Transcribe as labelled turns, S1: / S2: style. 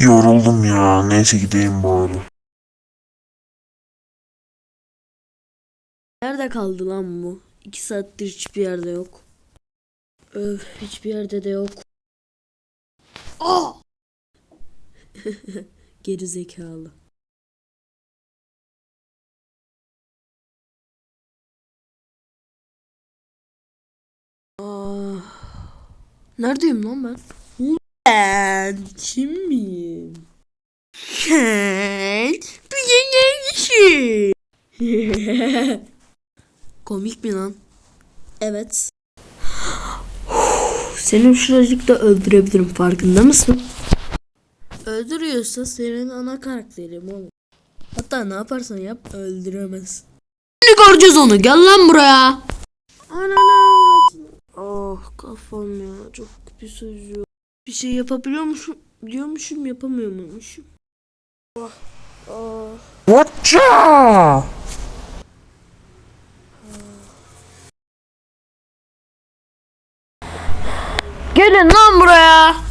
S1: Yoruldum ya. Neyse gideyim bari.
S2: Nerede kaldı lan bu? İki saattir hiçbir yerde yok. Öf hiçbir yerde de yok. Aa! Geri zekalı. Aa, neredeyim lan ben? Ben kimim? Sen bir neredesin? Komik mi lan? Evet. Seni şuracıkta öldürebilirim farkında mısın? Öldürüyorsa senin ana karakterim oğlum. Hatta ne yaparsan yap öldüremez. Şimdi göreceğiz onu gel lan buraya. Ananı Oh kafam ya çok pis acıyor. Bir şey yapabiliyormuşum diyormuşum yapamıyor muymuşum? Oh, oh. Gelin lan buraya.